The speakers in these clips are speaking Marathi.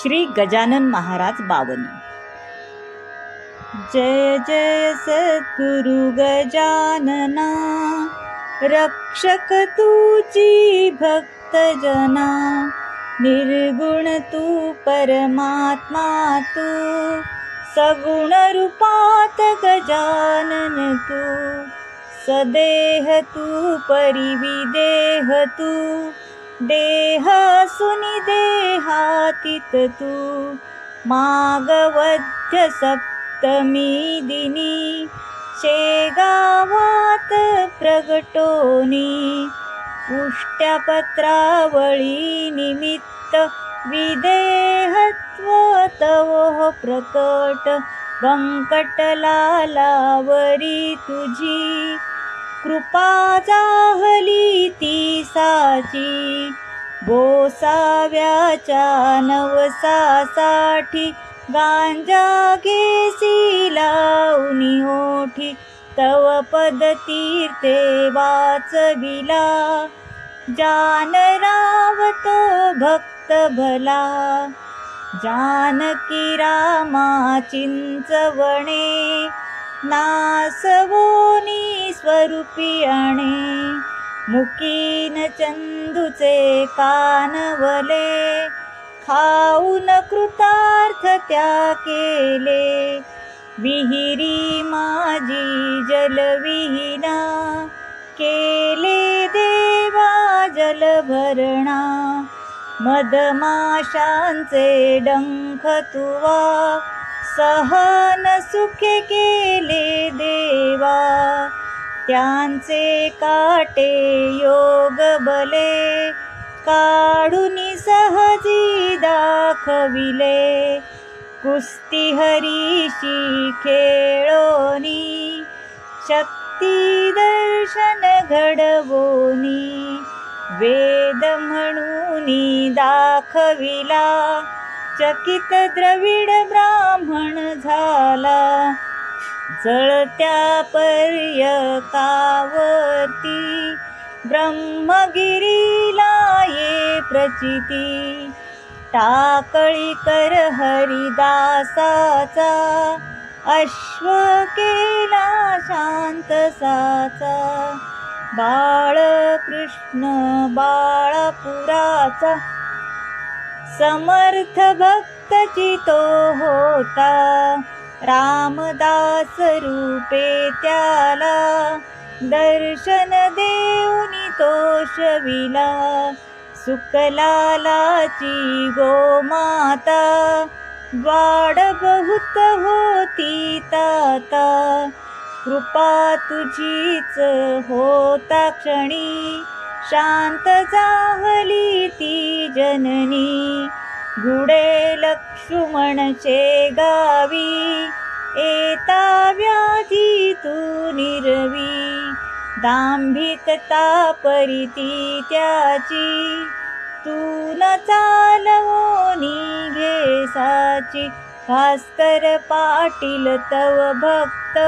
श्री गजानन महाराज बावन जय जय सद्गुरु गजानना रक्षक तुची भक्तजना निर्गुण तू परमात्मा तू सगुण रूपात गजानन तू सदेह तू परिविदेह तू देह सुनि देहातीत तू मागवध्य सप्तमी दिनी शेगावात प्रगटोनी पुष्ट्यापत्रावळी निमित्त विदेहत्व तव प्रकट व्यंकटलालावरी तुझी कृपा जा साची बोसाव्याच्या नवसासाठी गांजा घेसी लावणी ओठी तव पद तीर्थे वाचविला. जान रावतो भक्त भला जानकी रामा चिंचवणे नासवोनी स्वरूपी अणे. मुकीन चंदूचे कानवले खाऊन कृतार्थ त्या केले. विहिरी माझी जलविहीना केले देवा जलभरणा. मधमाशांचे डंख तुवा सहन सुखे केले देवा. त्यांचे काटे योग बले काढून सहजी दाखविले. कुस्ती हरीशी खेळोनी शक्ती दर्शन घडवोनी. वेद म्हणून दाखविला चकित द्रविड ब्राह्मण झाला. जळत्या पर्यकावती ब्रह्मगिरीला ये प्रचिती. टाकळी कर हरिदासाचा अश्व केला शांत साचा. बाळकृष्ण बाळापुराचा समर्थ भक्तची तो होता. रामदास रूपे त्याला दर्शन देऊनी तोषविला सुकलालाची गोमाता वाड बहुत होती ताता. कृपा तुझीच होता क्षणी शांत जाहली ती जननी. गुडे लक्ष्मणचे गावी येता व्याधी तू निरवी. दांभिकता परिती त्याची तू न चालवो निघे साची. भास्कर पाटील तव भक्त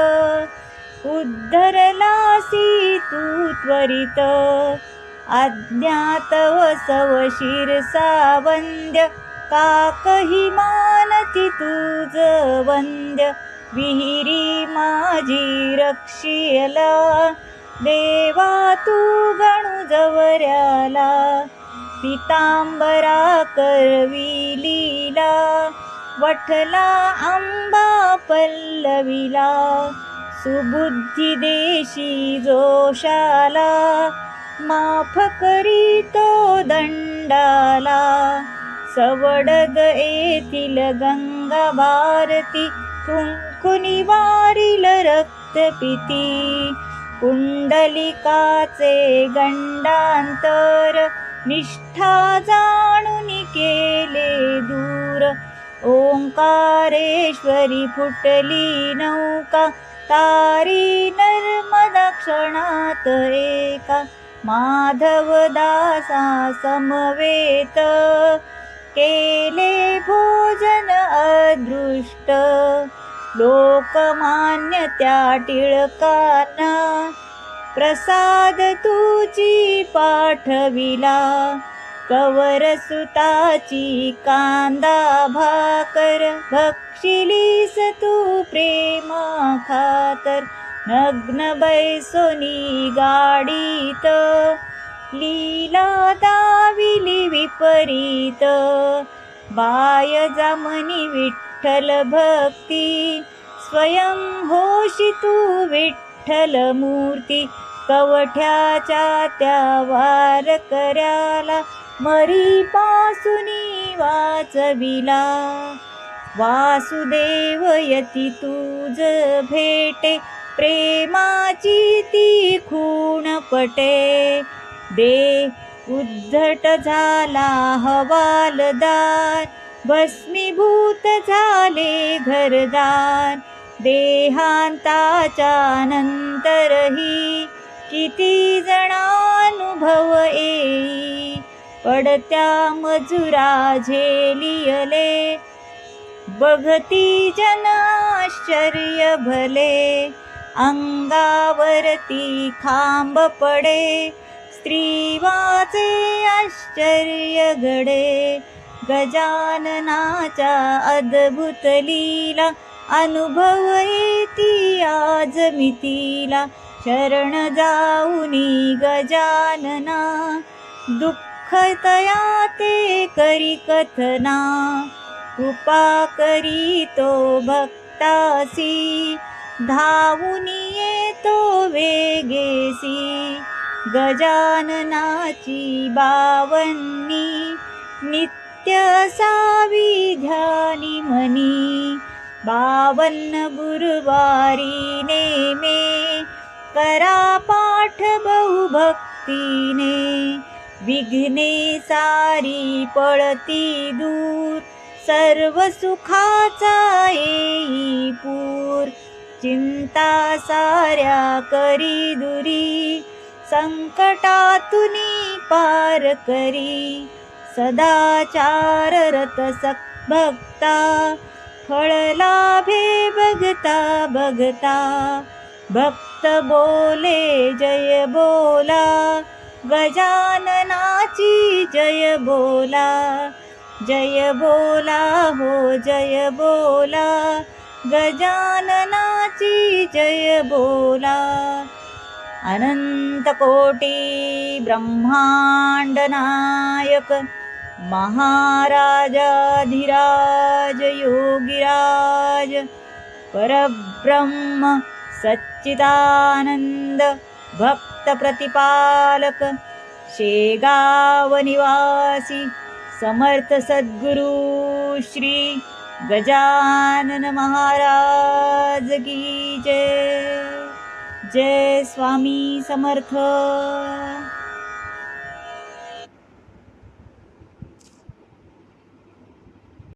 उद्धरलासी तू त्वरित. अज्ञातव वसव शिरसा का कही मानती तुझ वंद्य विहिरी माझी रक्षियला. देवा तू गणू जवऱ्याला. पितांबरा करविलीला वठला आंबा पल्लवीला. सुबुद्धी देशी जोशाला. माफ करी तो दंडाला. सवडग येथील गंगा भारती कुंकुनी वारील रक्तपिती कुंडलिकाचे गंडांतर निष्ठा जाणून केले दूर ओंकारेश्वरी फुटली नौका तारी नर्मदा क्षणात एका माधव दासा समवेत केले भोजन अदृष्ट. लोकमान्य त्या टिळकांना प्रसाद तुची पाठविला. कवर सुताची कांदा भाकर भक्षिलीस तू प्रेमा खातर. नग्न बैसोनी गाडीत लीला दाविली विपरीत. बाय जामनी विठ्ठल भक्ती स्वयं होशी तू विठ्ठल मूर्ती. कवठ्याच्या त्या वार कर्याला मरी पासुनी वाचविला. वासुदेव यती तुझ भेटे प्रेमाची ती खूण पटे. दे. उद्धट झाला हवालदार भस्मीभूत झाले घरदार. देहांताच्या नंतरही किती जणानुभव येई. पडत्या मजुरा झेलियले बघती जनाश्चर्य भले. अंगावरती खांब पडे. स्त्रीवाचे आश्चर्य घडे. गजाननाच्या अद्भुत लीला अनुभव आज मितीला शरण जाऊनी गजानना दुःखतया ते करी कथना. कृपा करी तो भक्तासी धावूनी येतो वेगेसी. गजाननाची बावन्नी नित्य सावी ध्यानी मनी बावन्न गुरुवारी नेमे करा पाठ बहुभक्तीने विघ्ने सारी पळती दूर सर्व सुखाचा येई पूर चिंता साऱ्या करी दुरी संकटातुनी पार करी. सदाचार रत भक्ता फळ लाभे बघता बघता. भक्त बोले जय बोला. गजाननाची जय बोला. जय बोला हो जय बोला. गजाननाची जय बोला. अनंत ब्रह्माण्डनायक महाराजाधिराज योगिराज परब्रह्म सच्चिदानंद भक्त प्रतिपालक शेगाव निवासी समर्थ सद्गुरु श्री गजानन महाराज की जय। जय स्वामी समर्थ.